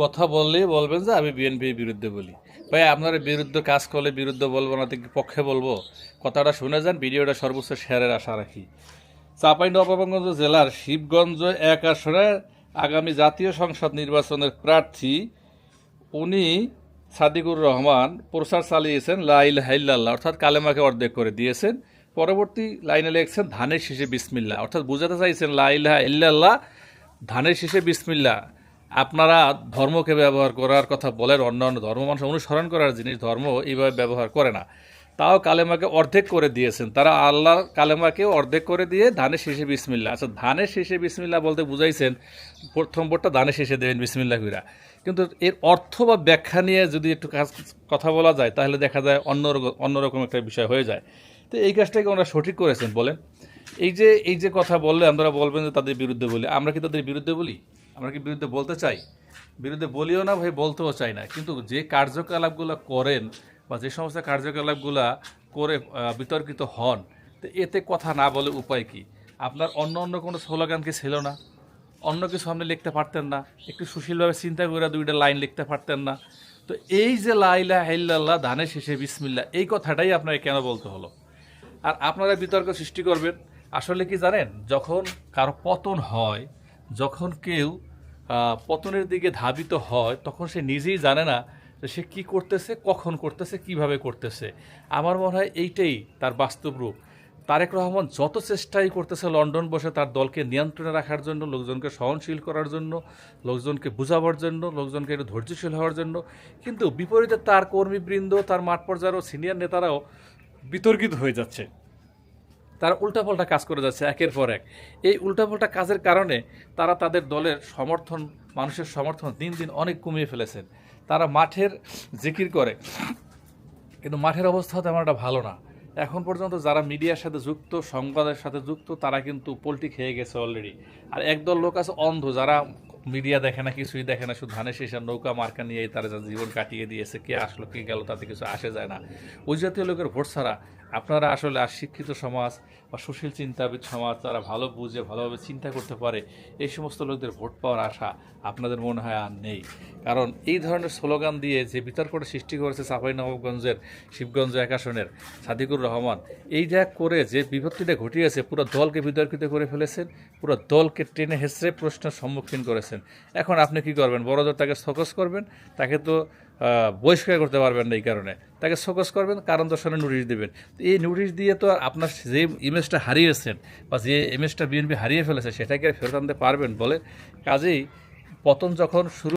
কথা বললেই বলবেন যে আমি বিএনপির বিরুদ্ধে বলি। ভাই, আপনার বিরুদ্ধে কাজ করলে বিরুদ্ধে বলব না কি পক্ষে বলব? কথাটা শুনে যান, ভিডিওটা সর্বোচ্চ শেয়ারের আশা রাখি। চাপাই নবাবগঞ্জ জেলার শিবগঞ্জ এক আসনের আগামী জাতীয় সংসদ নির্বাচনের প্রার্থী, উনি সাদিকুর রহমান প্রচার চালিয়েছেন লাইল হাইল্লাল্লাহ, অর্থাৎ কালেমাকে অর্ধেক করে দিয়েছেন। পরবর্তী লাইনে লিখছেন, ধানের শীষে বিসমিল্লা অর্থাৎ বুঝাতে চাইছেন লাইলাহা ইল্লাল্লাহ ধানের শীষে বিসমিল্লা আপনারা ধর্মকে ব্যবহার করার কথা বলেন অন্য অন্য ধর্ম মানুষ অনুসরণ করার জিনিস ধর্ম এইভাবে ব্যবহার করে না। তাও কালেমাকে অর্ধেক করে দিয়েছেন। তারা আল্লাহর কালেমাকে অর্ধেক করে দিয়ে ধানের শেষে বিসমিল্লা আচ্ছা ধানের শেষে বিসমিল্লা বলতে বুঝাইছেন, প্রথম বোর্ডটা ধানের শেষে দেবেন বিসমিল্লা কইরা। কিন্তু এর অর্থ বা ব্যাখ্যা নিয়ে যদি একটু কাজ- কথা বলা যায়, তাহলে দেখা যায় অন্য অন্যরকম একটা বিষয় হয়ে যায়। তো এই কাজটাকে ওনারা সঠিক করেছেন, বলেন। এই যে এই যে কথা বললে আমরা বলবেন যে তাদের বিরুদ্ধে বলি। আমরা কি তাদের বিরুদ্ধে বলি? আমরা কি বিরুদ্ধে বলতে চাই? বিরুদ্ধে বলিও না ভাই, বলতেও চাই না। কিন্তু যে কার্যকলাপগুলো করেন বা যে সমস্ত কার্যকলাপগুলো করে বিতর্কিত হন, তো এতে কথা না বলে উপায় কি? আপনার অন্য অন্য কোনো স্লোগান কি ছিল না? অন্য কিছু আপনি লিখতে পারতেন না? একটু সুশীলভাবে চিন্তা করে দুইটা লাইন লিখতে পারতেন না? তো এই যে লাইলা হাইল্লাল্লাহ ধানের শেষে বিসমিল্লা এই কথাটাই আপনাকে কেন বলতে হলো? আর আপনারা বিতর্ক সৃষ্টি করবেন। আসলে কি জানেন? যখন কারও পতন হয়, যখন কেউ পতনের দিকে ধাবিত হয়, তখন সে নিজেই জানে না যে সে কী করতেছে, কখন করতেছে, কীভাবে করতেছে। আমার মনে হয় এইটাই তার বাস্তব রূপ। তারেক রহমান যত চেষ্টাই করতেছে লন্ডন বসে তার দলকে নিয়ন্ত্রণে রাখার জন্য, লোকজনকে সহনশীল করার জন্য, লোকজনকে বুঝাবার জন্য, লোকজনকে একটু ধৈর্যশীল হওয়ার জন্য, কিন্তু বিপরীতে তার কর্মীবৃন্দ, তার মাঠ পর্যায়ের সিনিয়র নেতারাও বিতর্কিত হয়ে যাচ্ছে। তারা উল্টাপাল্টা কাজ করে যাচ্ছে একের পর এক। এই উল্টাপাল্টা কাজের কারণে তারা তাদের দলের সমর্থন, মানুষের সমর্থন দিন দিন অনেক কমিয়ে ফেলেছেন। তারা মাঠের জিকির করে, কিন্তু মাঠের অবস্থা তেমন একটা ভালো না। এখন পর্যন্ত যারা মিডিয়ার সাথে যুক্ত, সংবাদের সাথে যুক্ত, তারা কিন্তু পোলট্রি খেয়ে গেছে অলরেডি আর একদল লোক আছে অন্ধ, যারা মিডিয়া দেখে না, কিছুই দেখে না, শুধু ধানের শেষে নৌকা মার্কা নিয়েই তারা জীবন কাটিয়ে দিয়েছে, কে আসলো, কে গেল, তাতে কিছু আসে যায় না। ওই জাতীয় লোকের ভোট ছাড়া আপনারা আসলে আর শিক্ষিত সমাজ বা সুশীল চিন্তাবিদ সমাজ, তারা ভালো বুঝে, ভালোভাবে চিন্তা করতে পারে, এই সমস্ত লোকদের ভোট পাওয়ার আশা আপনাদের মনে হয় আর নেই। কারণ এই ধরনের স্লোগান দিয়ে যে বিতর্কটা সৃষ্টি করেছে চাঁপাইনবাবগঞ্জের শিবগঞ্জ এক আসনের সাদিকুর রহমান, এই যা করে যে বিপত্তিটা ঘটিয়েছে, পুরো দলকে বিতর্কিত করে ফেলেছেন, পুরো দলকে টেনে হেসড়ে প্রশ্নের সম্মুখীন করেছেন। এখন আপনি কি করবেন? বড়দের তাকে ফোকাস করবেন? তাকে তো বহিষ্কার করতে পারবেন না এই কারণে। তাকে ফোকাস করবেন, কারণ দর্শনে নোটিশ দেবেন। এই নোটিশ দিয়ে তো আর আপনার যে ইমেজটা হারিয়েছেন বা যে ইমেজটা বিএনপি হারিয়ে ফেলেছে, সেটাকে ফেরত আনতে পারবেন বলে কাজেই পতন যখন শুরু